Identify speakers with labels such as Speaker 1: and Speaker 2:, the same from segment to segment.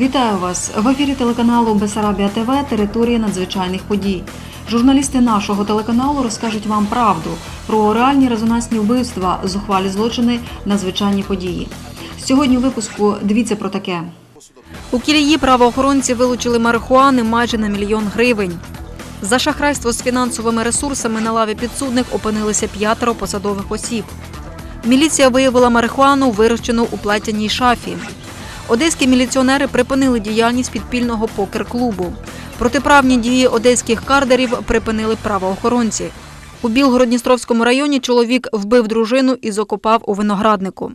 Speaker 1: Вітаю вас в ефірі телеканалу Бесарабія ТВ Територія надзвичайних подій. Журналісти нашого телеканалу розкажуть вам правду про реальні резонансні вбивства, зухвалі злочини, надзвичайні події. Сьогодні у випуску дивіться про таке. У Кілії правоохоронці вилучили марихуани майже на мільйон гривень. За шахрайство з фінансовими ресурсами на лаві підсудних опинилися п'ятеро посадових осіб. Міліція виявила марихуану, вирощену у платяній шафі. Одеські міліціонери припинили діяльність підпільного покер-клубу. Протиправні дії одеських кардерів припинили правоохоронці. У Білгород-Дністровському районі чоловік вбив дружину і закопав у винограднику.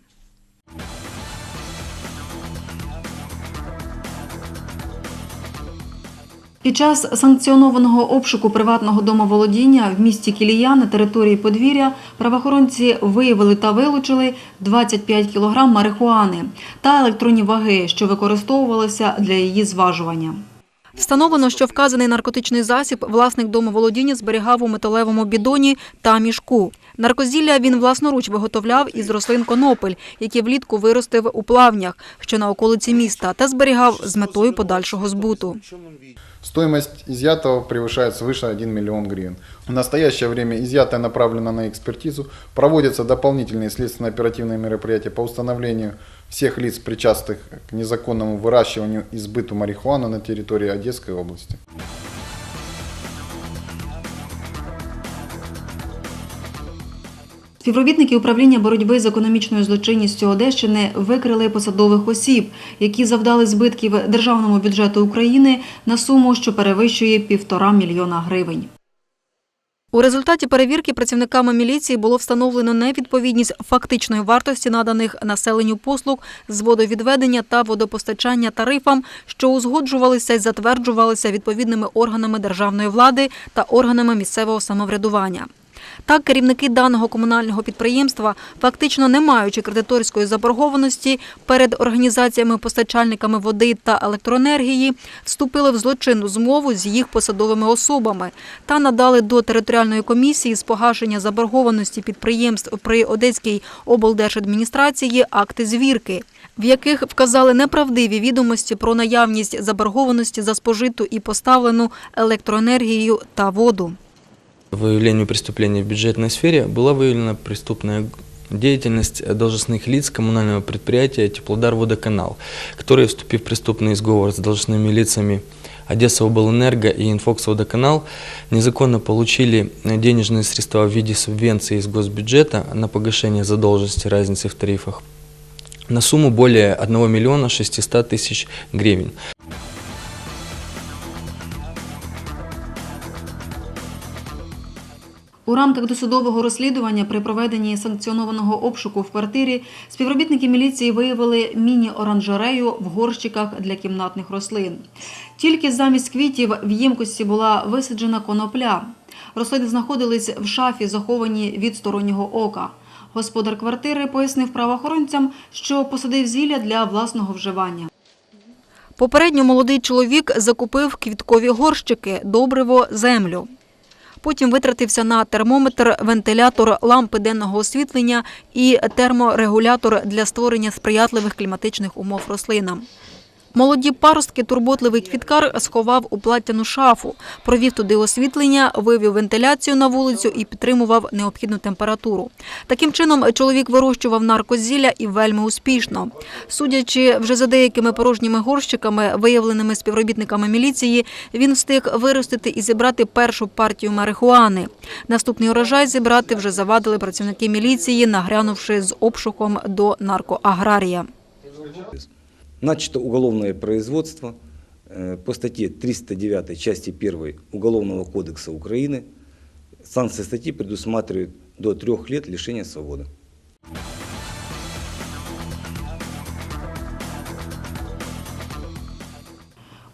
Speaker 1: Під час санкціонованого обшуку приватного домоволодіння в місті Кілія на території подвір'я правоохоронці виявили та вилучили 25 кг марихуани та електронні ваги, що використовувалися для її зважування. Встановлено, що вказаний наркотичний засіб власник домоволодіння зберігав у металевому бідоні та мішку. Наркозілля він власноруч виготовляв із рослин конопель, які влітку виростив у плавнях, що на околиці міста, та зберігав з метою подальшого збуту.
Speaker 2: Стоимость изъятого превышает свыше 1 миллион гривен. В настоящее время изъятое направлено на экспертизу. Проводятся дополнительные следственно-оперативные мероприятия по установлению всех лиц, причастных к незаконному выращиванию и сбыту марихуаны на территории Одесской области.
Speaker 1: Співробітники управління боротьби з економічною злочинністю Одещини викрили посадових осіб, які завдали збитків державному бюджету України на суму, що перевищує півтора мільйона гривень. У результаті перевірки працівниками міліції було встановлено невідповідність фактичної вартості наданих населенню послуг з водовідведення та водопостачання тарифам, що узгоджувалися і затверджувалися відповідними органами державної влади та органами місцевого самоврядування. Так, керівники даного комунального підприємства, фактично не маючи кредиторської заборгованості перед організаціями-постачальниками води та електроенергії, вступили в злочинну змову з їх посадовими особами та надали до територіальної комісії з погашення заборгованості підприємств при Одеській облдержадміністрації акти звірки, в яких вказали неправдиві відомості про наявність заборгованості за спожиту і поставлену електроенергію та воду.
Speaker 3: Выявлению преступлений в бюджетной сфере была выявлена преступная деятельность должностных лиц коммунального предприятия «Теплодар Водоканал», которые, вступив в преступный сговор с должностными лицами Одесса облэнерго и Инфокс Водоканал, незаконно получили денежные средства в виде субвенции из госбюджета на погашение задолженности разницы в тарифах на сумму более 1 миллиона 600 тысяч гривен.
Speaker 1: У рамках досудового розслідування при проведенні санкціонованого обшуку в квартирі співробітники міліції виявили міні-оранжерею в горщиках для кімнатних рослин. Тільки замість квітів в ємкості була висаджена конопля. Рослини знаходились в шафі, заховані від стороннього ока. Господар квартири пояснив правоохоронцям, що посадив зілля для власного вживання. Попередньо молодий чоловік закупив квіткові горщики, добриво, землю. Потім витратився на термометр, вентилятор, лампи денного освітлення і терморегулятор для створення сприятливих кліматичних умов рослинам. Молоді паростки турботливий квіткар сховав у платтяну шафу, провів туди освітлення, вивів вентиляцію на вулицю і підтримував необхідну температуру. Таким чином, чоловік вирощував наркозілля і вельми успішно. Судячи вже за деякими порожніми горщиками, виявленими співробітниками міліції, він встиг виростити і зібрати першу партію марихуани. Наступний урожай зібрати вже завадили працівники міліції, нагрянувши з обшуком до наркоаграрія.
Speaker 4: Начато уголовное производство э, по статье 309 части 1 Уголовного кодекса Украины. Санкции статьи предусматривают до трех лет лишения свободы.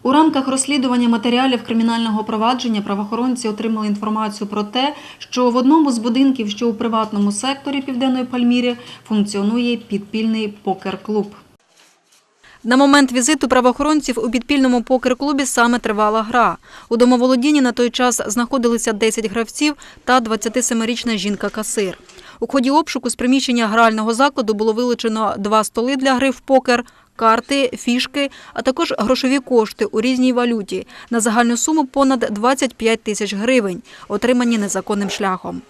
Speaker 1: У рамках розслідування матеріалів кримінального провадження правоохоронці отримали інформацію про те, що в одному з будинків, що у приватному секторі Південної Пальміри, функціонує підпільний покер-клуб. На момент візиту правоохоронців у підпільному покер-клубі саме тривала гра. У домоволодінні на той час знаходилися 10 гравців та 27-річна жінка-касир. У ході обшуку з приміщення грального закладу було вилучено два столи для гри в покер, карти, фішки, а також грошові кошти у різній валюті на загальну суму понад 25 тисяч гривень, отримані незаконним шляхом.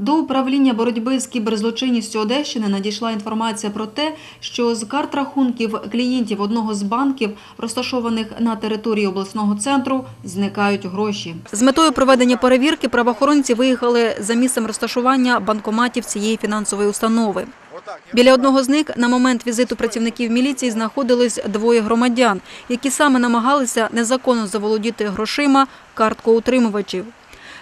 Speaker 1: До управління боротьби з кіберзлочинністю Одещини надійшла інформація про те, що з карт рахунків клієнтів одного з банків, розташованих на території обласного центру, зникають гроші. З метою проведення перевірки правоохоронці виїхали за місцем розташування банкоматів цієї фінансової установи. Біля одного з них на момент візиту працівників міліції знаходились двоє громадян, які саме намагалися незаконно заволодіти грошима карткоутримувачів.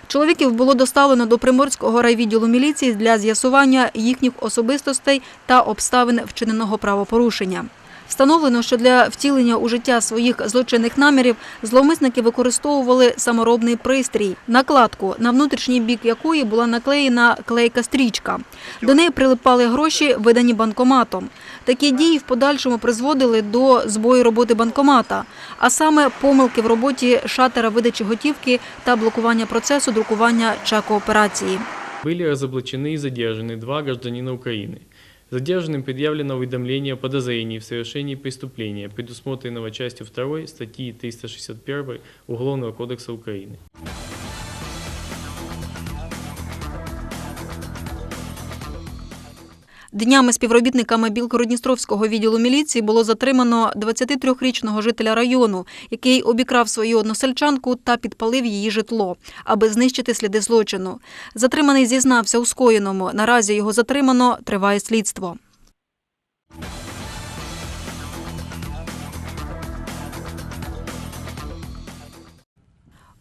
Speaker 1: Чоловіків було доставлено до Приморського райвідділу міліції для з'ясування їхніх особистостей та обставин вчиненого правопорушення. Встановлено, що для втілення у життя своїх злочинних намірів зловмисники використовували саморобний пристрій, накладку, на внутрішній бік якої була наклеєна клейка стрічка. До неї прилипали гроші, видані банкоматом. Такі дії в подальшому призводили до збою роботи банкомата, а саме помилки в роботі шатера видачі готівки та блокування процесу друкування чеку операції.
Speaker 5: Были разоблачены и задержаны два гражданина Украины. Задержанным предъявлено уведомление о подозрении в совершении преступления, предусмотренного частью 2 статьи 361 Уголовного кодекса Украины.
Speaker 1: Днями співробітниками Білгородністровського відділу міліції було затримано 23-річного жителя району, який обікрав свою односельчанку та підпалив її житло, аби знищити сліди злочину. Затриманий зізнався у скоєному. Наразі його затримано, триває слідство.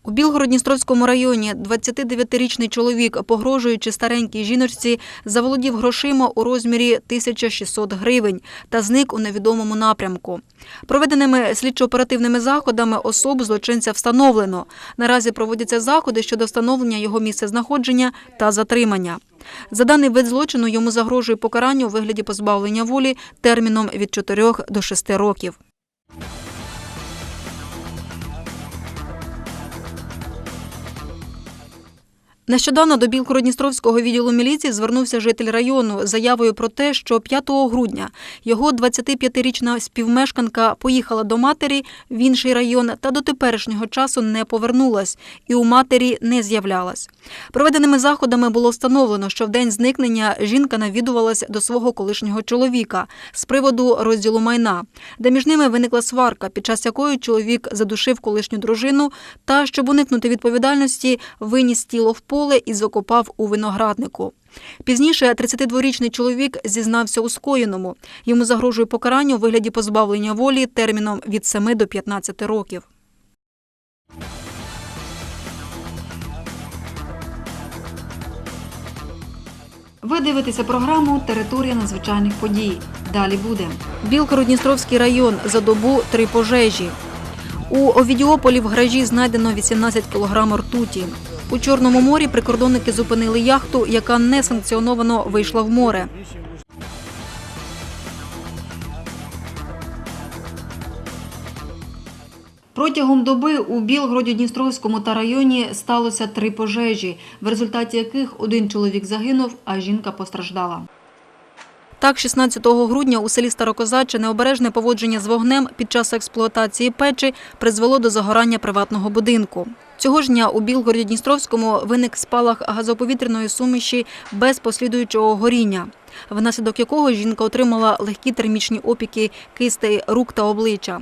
Speaker 1: У Білгородністровському районі 29-річний чоловік, погрожуючи старенькій жіночці, заволодів грошима у розмірі 1600 гривень та зник у невідомому напрямку. Проведеними слідчо-оперативними заходами особу злочинця встановлено. Наразі проводяться заходи щодо встановлення його місцезнаходження та затримання. За даний вид злочину йому загрожує покарання у вигляді позбавлення волі терміном від 4 до 6 років. Нещодавно до Білгородністровського відділу міліції звернувся житель району з заявою про те, що 5 грудня його 25-річна співмешканка поїхала до матері в інший район та до теперішнього часу не повернулась і у матері не з'являлась. Проведеними заходами було встановлено, що в день зникнення жінка навідувалась до свого колишнього чоловіка з приводу розділу майна, де між ними виникла сварка, під час якої чоловік задушив колишню дружину та, щоб уникнути відповідальності, виніс тіло в поле і закопав у винограднику. Пізніше 32-річний чоловік зізнався у скоєному. Йому загрожує покарання у вигляді позбавлення волі терміном від 7 до 15 років. Ви дивитеся програму Територія надзвичайних подій. Далі буде Білгород-Дністровський район за добу три пожежі. У Овідіополі в гаражі знайдено 18 кг ртуті. У Чорному морі прикордонники зупинили яхту, яка несанкціоновано вийшла в море. Протягом доби у Білгороді-Дністровському та районі сталося три пожежі, в результаті яких один чоловік загинув, а жінка постраждала. Так, 16 грудня у селі Старокозаче необережне поводження з вогнем під час експлуатації печі призвело до загорання приватного будинку. Цього ж дня у Білгороді-Дністровському виник спалах газоповітряної суміші без послідуючого горіння, внаслідок якого жінка отримала легкі термічні опіки кистей рук та обличчя.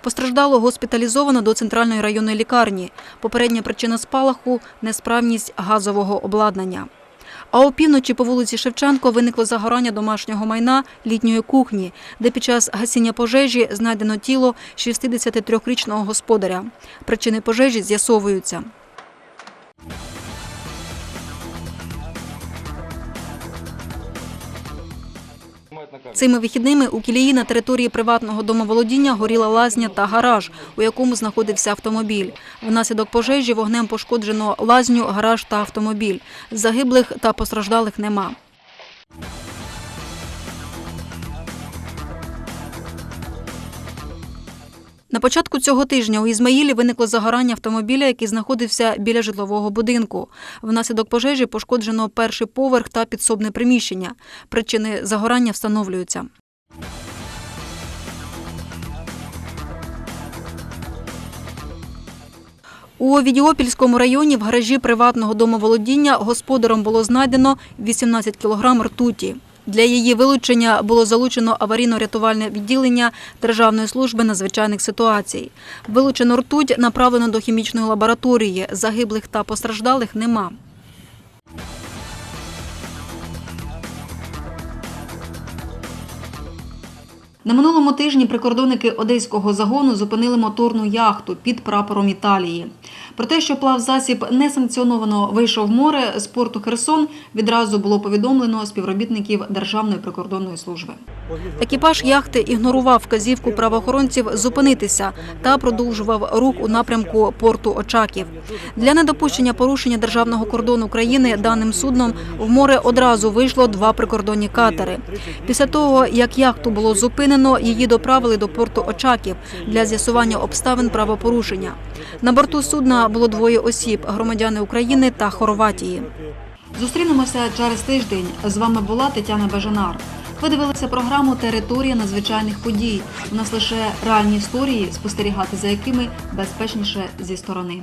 Speaker 1: Постраждало госпіталізовано до центральної районної лікарні. Попередня причина спалаху несправність газового обладнання. А опівночі по вулиці Шевченко виникло загорання домашнього майна літньої кухні, де під час гасіння пожежі знайдено тіло 63-річного господаря. Причини пожежі з'ясовуються. Цими вихідними у Кілії на території приватного домоволодіння горіла лазня та гараж, у якому знаходився автомобіль. Внаслідок пожежі вогнем пошкоджено лазню, гараж та автомобіль. Загиблих та постраждалих нема. На початку цього тижня у Ізмаїлі виникло загорання автомобіля, який знаходився біля житлового будинку. Внаслідок пожежі пошкоджено перший поверх та підсобне приміщення. Причини загорання встановлюються. У Відіопільському районі в гаражі приватного домоволодіння господаром було знайдено 18 кг ртуті. Для її вилучення було залучено аварійно-рятувальне відділення Державної служби надзвичайних ситуацій. Вилучено ртуть направлено до хімічної лабораторії. Загиблих та постраждалих нема. На минулому тижні прикордонники одеського загону зупинили моторну яхту під прапором Італії. Про те, що плавзасіб несанкціоновано вийшов в море з порту Херсон, відразу було повідомлено співробітників Державної прикордонної служби. Екіпаж яхти ігнорував вказівку правоохоронців зупинитися та продовжував рух у напрямку порту Очаків. Для недопущення порушення державного кордону країни даним судном в море одразу вийшло два прикордонні катери. Після того, як яхту було зупинено, її доправили до порту Очаків для з'ясування обставин правопорушення. На борту судна було двоє осіб громадяни України та Хорватії. Зустрінемося через тиждень. З вами була Тетяна Бажанар. Ви дивилися програму Територія надзвичайних подій. У нас лише реальні історії, спостерігати за якими безпечніше зі сторони.